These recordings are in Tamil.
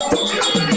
Yeah.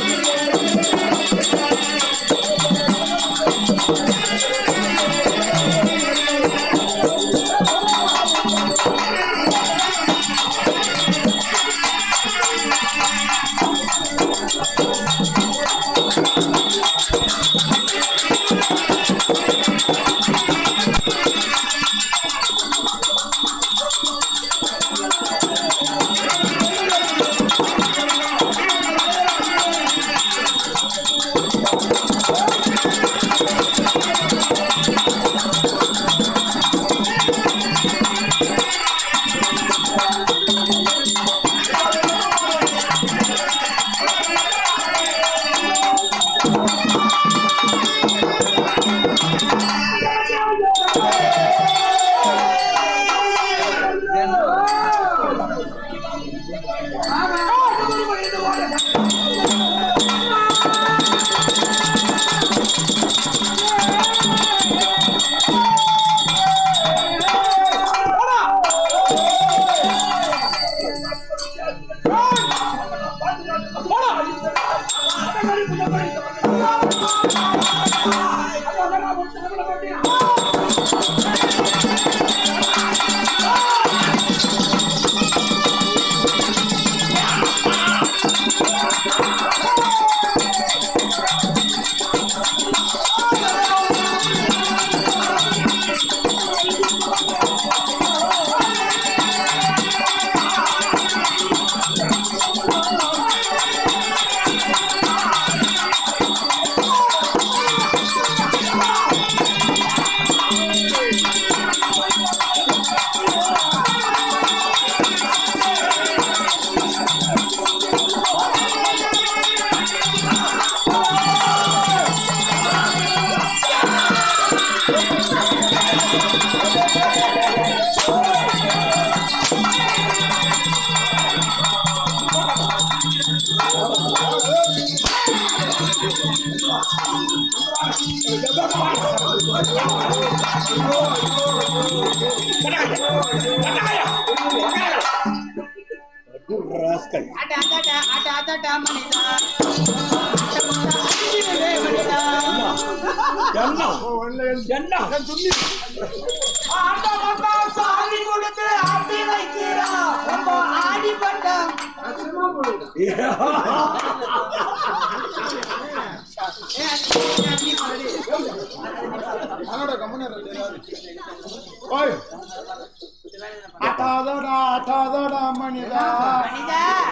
அட்டாதடா அட்டாதடா மனிதா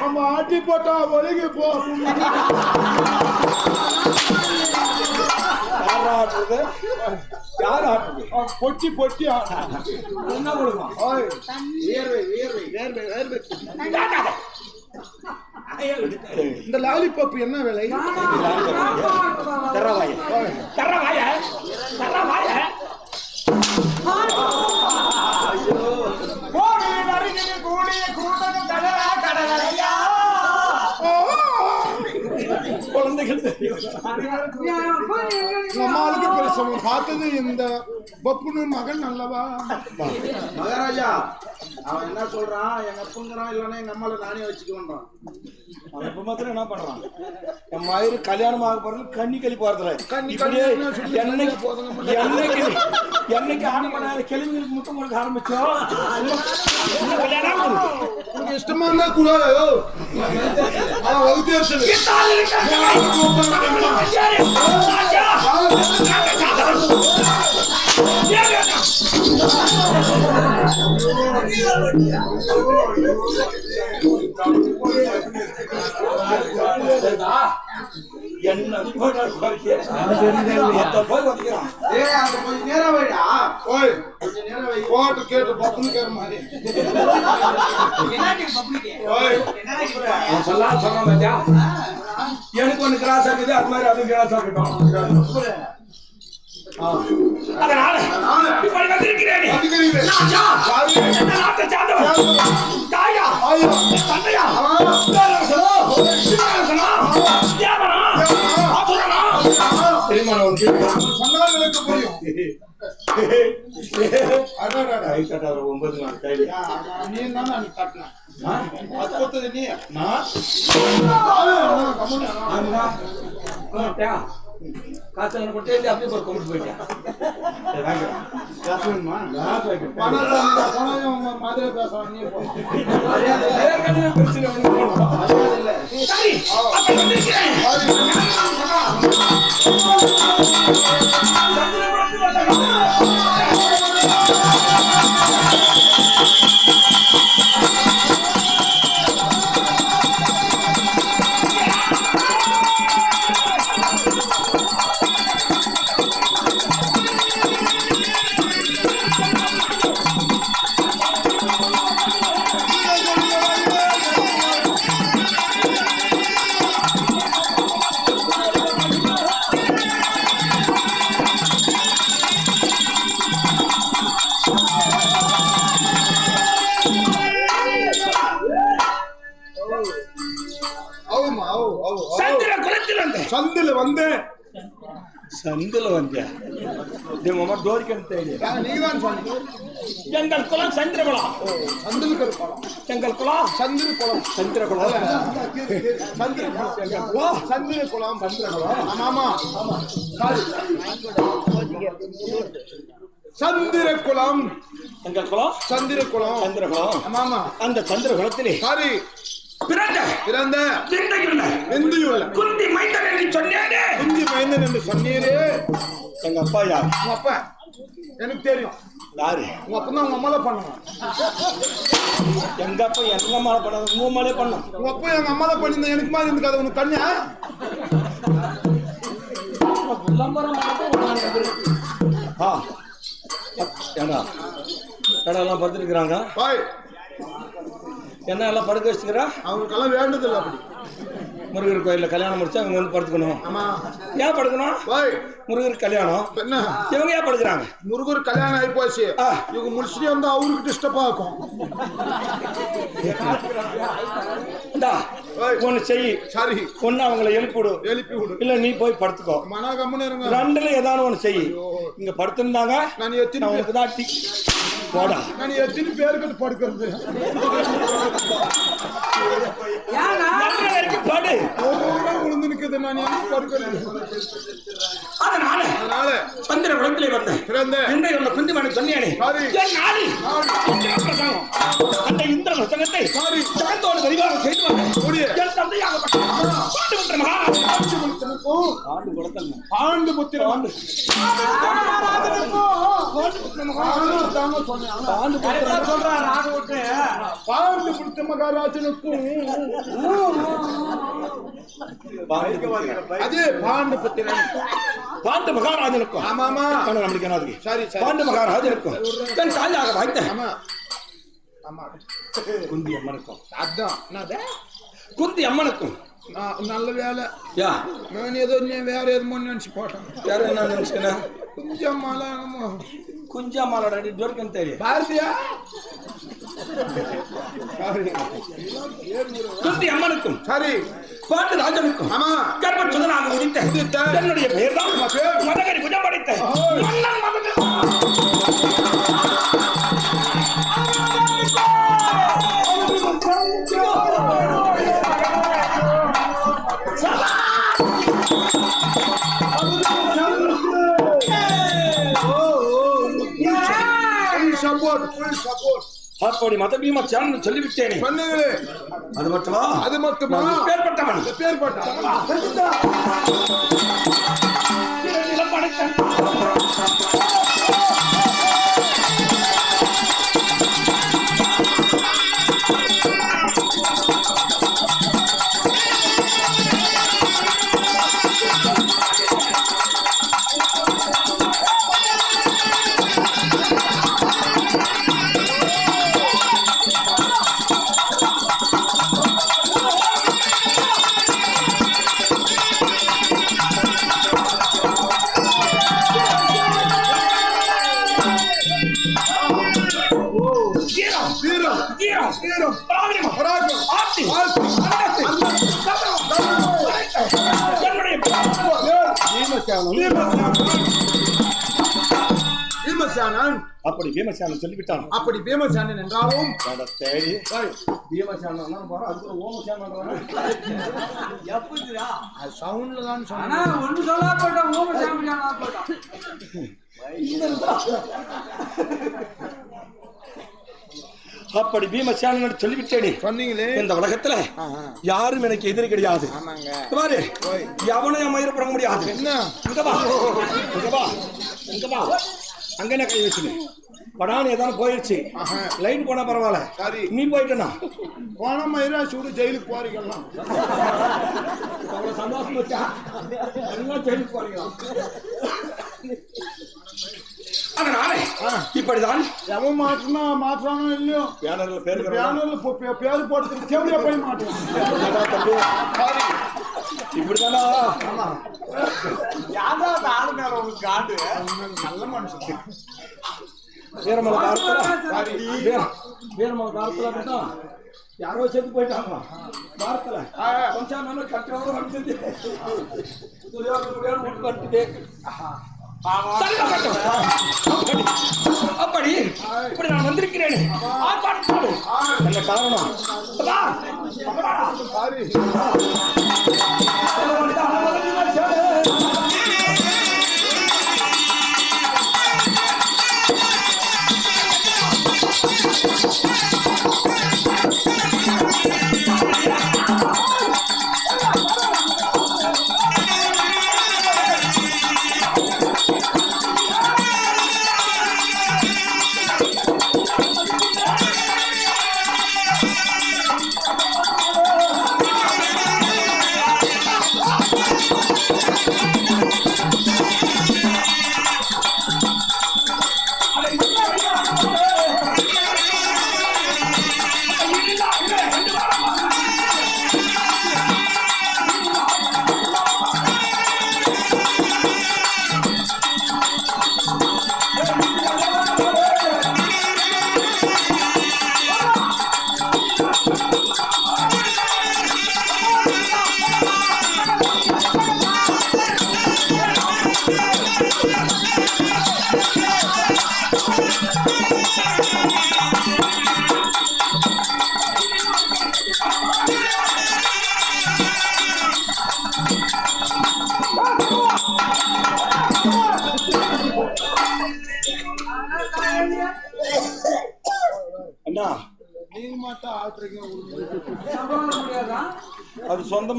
நம்ம ஆட்டி போட்டா ஒழுகி யார் ஆடுறது பொட்டி பொட்டி என்ன கொடுமா? ஓய். வேர்வை வேர்வை. வேர்வை இந்த லாலிபாப் என்ன விலை? தரவாய நம்மளுக்கு பிரசவம் பார்த்தது இந்த பப்புனு மகன் மகாராஜா அவன் என்ன சொல்றான்? எங்க அப்பங்கிறான் இல்லைன்னா எங்க அம்மால நானே வச்சுக்குவேன்றான். அவன் இப்ப மாத்திரம் என்ன பண்றான்? என் மயிறு கல்யாணம் ஆக போறது கண்ணி கழி போறதுல. இப்படியே என்னைக்கு. என்னைக்கு என்னைக்கு ஆரம்பினால கிளம்பிகளுக்கு முத்தம் கொடுக்க ஆரம்பிச்சோம் இஷ்டமா இருந்தா கூட அவன் போட்டு கேட்டு பப்புனு கேற மாதிரி என்னடி பப்ளிக்கு? ஓய் என்னடி சொல்ற? அவன் சொல்லாம சொன்னான் பாத்தியா? எனக்கு ஒண்ணு கிராஸ் இருக்குது அது மாதிரி அது கிராஸ் ஆகட்டும் அதனால இப்படி வந்திருக்கிறேன். ராஜா, யாரு? இந்த நாட்டை சார்ந்தவன். தாயா, ஆயா தந்தையா, பேரரசனா, சிற்றரசனா, தேவனா, அசுரனா? தெரியுமா நான் உனக்கு? சொன்னால் எனக்கு புரியும். அடடடா. கை தட்டாத ஒன்பது நாள் கையில. நீ தான் நான் காட்டினேன்? அது நீ. நான்? காசு கொடுத்தே அப்படியே போய் கும்பிட்டு போயிட்டேன். காசு வேணுமா? சந்தில வந்தேன் நம்ம டோரிக்கன் தேடி நீதான் சொன்னீங்க எங்கள் குலம் சந்திர குலம் சந்தில் கருப்பாளம் எங்கள் குலம் சந்திர குளம் சந்திர குலம் சந்திர குளம் சந்திர குளம் சந்திர குளம் ஆமா ஆமா சாரி சந்திர குளம் எங்கள் குலம் சந்திர குளம் சந்திர குலம் ஆமா அந்த சந்திர குலத்திலே சாரி பிறந்த பிறந்த விந்தையுள்ள குந்தி மைந்தன் என்று சொன்னேனே? குஞ்சு மைந்தன் என்று சொன்னீரே. எங்க அப்பா யார்? உங்க அப்பா. எனக்கு தெரியும். யாரு? உங்க அப்பா தான் உங்க அம்மால பண்ணணும் எங்க அப்பா எங்க மேல பண்ணது உங்க மேலே பண்ணும். உங்க அப்பா எங்க அம்மால பண்ணிருந்தா எனக்கு மாதிரி இருந்து அது உனக்கு விளம்பரம் ஆ. ஏண்டா? கடை எல்லாம் படுத்துருக்குறாங்க. பாய். என்ன எல்லாம் படுக்க வச்சுக்கிறா? அவங்களுக்கெல்லாம் வேண்டதில்லை அப்படி. முருகர் கோயிலில் கல்யாணம் முடிச்சா அவங்க வந்து படுத்துக்கணும். ஏன் படுக்கணும்? முருகர் கல்யாணம். என்ன? இவங்க ஏன் படுக்கிறாங்க? முருகர் கல்யாணம் ஆகி போச்சு. இவங்க முடிச்சுட்டு வந்து அவருக்கு டிஸ்டர்ப் ஆகும். ஒன்று செய். சரி. ஒன்று அவங்கள எழுப்பிவிடு. எழுப்பி விடு. இல்லை நீ போய் படுத்துக்கோ. மனா கம்முன்னு இருங்க. ரெண்டுல ஏதாவது ஒன்று செய். இங்க படுத்திருந்தாங்க. நான் எத்தனை உனக்கு தான் போடா. நான் எத்தனை பேருக்கு படுக்கிறது நல்ல வரைக்கும் படு ஒரு ஊரா எங்க படுக்கிறது அதனால அதனால சந்திர குளத்திலே வந்தேன். பிறந்த. இன்றைய உள்ள குந்திமணி சொன்னேனே சாரி. என் நாடி. அந்த இந்திர பிரசங்கத்தை சாரி. ஜகத்தோடு பரிவாரம் செய்து முடிய. என் தந்தையாகப்பட்ட பாண்டுபுத்திர மகாராஜா ஆண்டுபுத்திரனுக்கும் ஆண்டு குளத்தல் ஆண்டு புத்திரம் ஆண்டு தாங்க சொன்னேன் ஆனா ஆண்டு ஆண்டு புத்திர மகாராஜனுக்கும். அது பாண்டு புத்திரன். பாண்டு மகாராஜனுக்கும். ஆமா ஆமா. கண்ணு நம்மளுக்கு என்ன அதுக்கு? சரி சரி. பாண்டு மகாராஜனுக்கும். தன் தாயாக வாய்த்த ஆமா. ஆமா. குந்தி அம்மனுக்கும். அதான். என்னது? குந்தி அம்மனுக்கும். நல்ல வேலை. யா. நான் ஏதோ நீ வேற எதுமோ நினைச்சு போட்டேன். யார் என்ன நினைச்சுக்கணும் கொஞ்சம் மழை என்னமோ குஞ்சா மாலோட டோர்க்கன் தெரியும் பாரதியா அம்மனுக்கும் சரி. பாண்டு ராஜனுக்கும் ஆமா. கர்ப்ப சுதனாக உதித்த. என்னுடைய தான். மதகரி படைத்த. அப்படி மத பீமா சேனல் சொல்லிவிட்டேனே. பண்ணுங்களே அது மட்டுமா? அது மட்டுமா? நான் பேர்பட்டவன் பீமசேனம் பீமசேனன் அப்படி பீமசேனன் சொல்லிவிட்டான். அப்படி பீமசேனன் என்றாலும் தேடி. பீமசேனன் போறோம் அதுக்கு ஓமசேனன் அது சவுண்ட்ல தான் ஒண்ணு சொல்லா போட்டான் ஓம சாமியானா போட்டான் அப்படி பீமசேனன் சொல்லிவிட்டேனே. சொன்னீங்களே. இந்த உலகத்துல. யாரும் எனக்கு எதிரி கிடையாது. பாரு எவனும் என் மயிரை புடங்க முடியாது. என்ன? இங்க வா இங்க வா இங்க வா. அங்க என்ன கை வச்சுனு படான்னு ஏதாவது போயிடுச்சு. லைன் போனா பரவாயில்ல. நீ போயிட்டனா? போன மயிரா சூடு ஜெயிலுக்கு அவ்வளவு சந்தோஷம் வச்சா ஜெயிலுக்கு போறீங்க அதனால இப்படிதான். எவன் மாற்றினா மாற்றானோ இல்லையோ? பேனர்ல பேர் பேனர்ல பேரு போட்டு தேவையா போய் மாட்டுவான். இப்படிதானா யாரா அந்த ஆளு மேல உங்களுக்கு காட்டு நல்ல மனுஷன். வீரமலை காலத்துல வீரமலை யாரோ செத்து போயிட்டாங்க. வீட்டு கட்டுட்டு அப்படி இப்படி நான் வந்திருக்கிறேன். என்ன காரணம்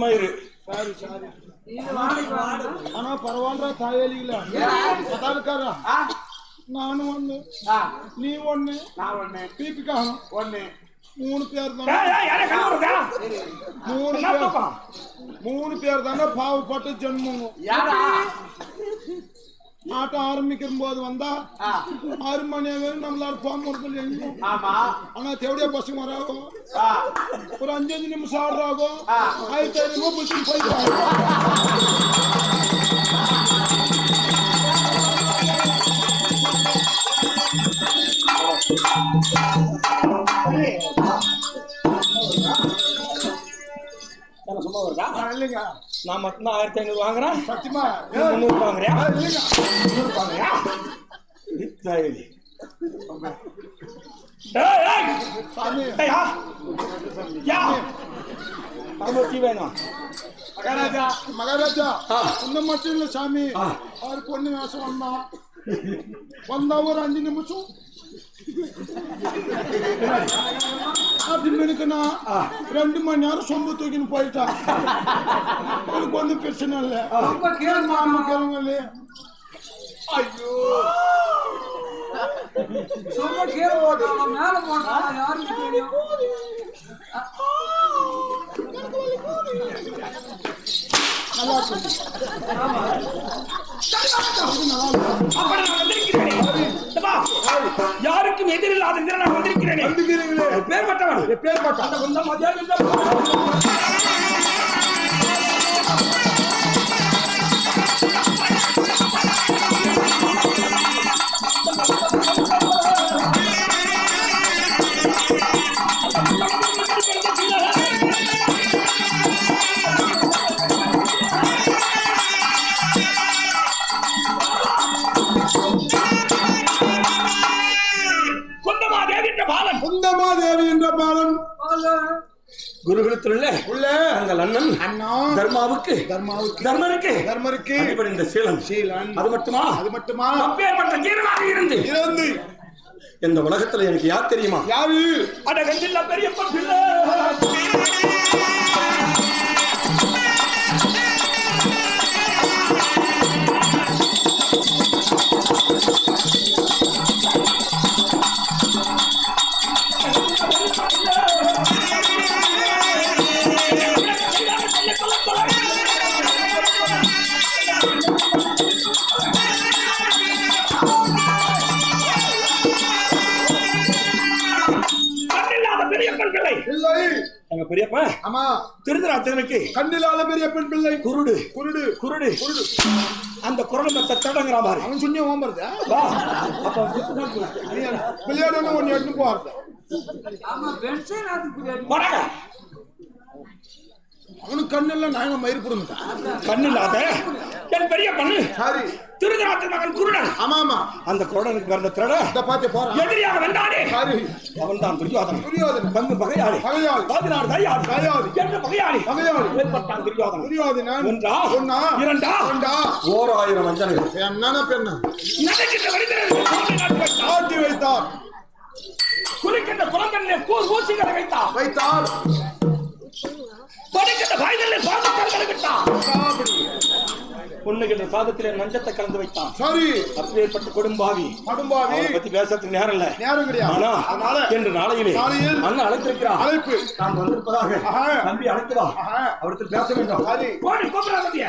வாடகை ஆனா பரவாயில்ல தாயலிங்களா அதாருக்காரா நானும் ஒண்ணு. நீ ஒண்ணு. நான் ஒண்ணு. மூணு பேர் தானே? மூணு பேர்? மூணு பேர் தானே பாவப்பட்டு ஜென்மங்க யாரா ஆட்டம் ஆரம்பிக்கிற போது வந்தா ஆ, ஆறு மணி வரையும் நம்மளால போக முடியல எங்கேயும். ஆமா ஆனா தேவடியா பசங்க வராகும் ஆ, ஒரு அஞ்சு அஞ்சு நிமிஷம் ஆடுறாகும் ஆ. ஆயிரத்தி ஐநூறு பிடிச்சி நான் மட்டும்தான் ஆயிரத்தி ஐநூறு வாங்குறேன். சத்தியமா? முந்நூறு வாங்குறியா? முந்நூறு வாங்குறியா? இத்தாயி. ஏய், ஏய், சாமி. ஏய், யா. யா. அறுபத்தி வேணும்? மகாராஜா மகாராஜா. இந்த மட்டும் இல்ல சாமி. ஆறு பொண்ணு வேஷம் வந்தான் வந்தா ஒரு அஞ்சு நிமிஷம் அப்படி மினுக்குனா ரெண்டு மணி நேரம் சொம்பு தூக்கின்னு போயிட்டான் எனக்கு ஒன்றும் பிரச்சனை இல்லை கீழே மேல யாருக்கு தெரியும் நான் வந்திருக்கிறேனே. இதப்பா, யாருக்கும் எதிரில்லாத நான் வந்திருக்கிறேனே. பேர் பட்டவன் என்ற பாலன் குந்தமா தேவி என்ற பாலன் குருகுலத்தில் உள்ள. தங்கள் அண்ணன் அண்ணா. தர்மாவுக்கு தர்மாவுக்கு. தர்மருக்கு தர்மருக்கு. இந்த சீலம் சீலன். அது மட்டுமா? அது மட்டுமா? அப்பேற்பட்ட ஜீரனாக இருந்து. இருந்து. இந்த உலகத்துல எனக்கு யார் தெரியுமா? யாரு? அட கண்டில்ல பெரியப்பா பிள்ளை. ஆமா. திருதராத்திரனுக்கு கண்ணிலாத பெரிய பெண் பிள்ளை. குருடு. குருடு. குருடு. குருடு. அந்த குரல் மத்த தடங்குற மாதிரி. அவன் சொன்னே ஓம்புறது. விளையாடணும் ஒன்னு எடுத்து போறது அவனுக்கு கண்ணெல்லாம் நாயகம் மயிர் போடுங்க கண்ணில்லாத? என் பெரிய பண்ணு சாரி. திருதராத்திர மகன் குருடன். ஆமா ஆமா. அந்த குருடனுக்கு பிறந்த திருட இந்த பாத்து போறான் எதிரியாக வென்றானே சாரி. அவன் தான் துரியோதனன். துரியோதனன். பங்கு பகையாளி. பகையாளி. பதினாறு தையாளி. தையாளி. என்ற பகையாளி? பகையாளி. ஏற்பட்டான் துரியோதனன். துரியோதனன். ஒன்றா? ஒன்னா? இரண்டா? இரண்டா ஓர் ஆயிரம் வஞ்சனைகள் என்னன்னா பெண்ணா? நடக்கின்ற வைத்தான். ஆட்டி வைத்தார். குளிக்கின்ற குளங்களிலே கூர் ஊசிகளை வைத்தான் வைத்தார். புண்ணுகின்ற சாதத்திலே நஞ்சத்தை கலந்து வைத்தான். சரி. அப்பேற்பட்ட கொடும்பாவி. கடும்பாவி. அவரை பத்தி பேசுறதுக்கு நேரம் இல்ல. நேரம் கிடையாது ஆனா அதனால இன்று நாளையிலே அண்ணன் அழைத்திருக்கிறார் அழைப்பு. நான் வந்திருப்பதாக. தம்பி அழைத்து வா. அவருக்கு பேச வேண்டும். சரி. போடி கூப்பிடாதீங்க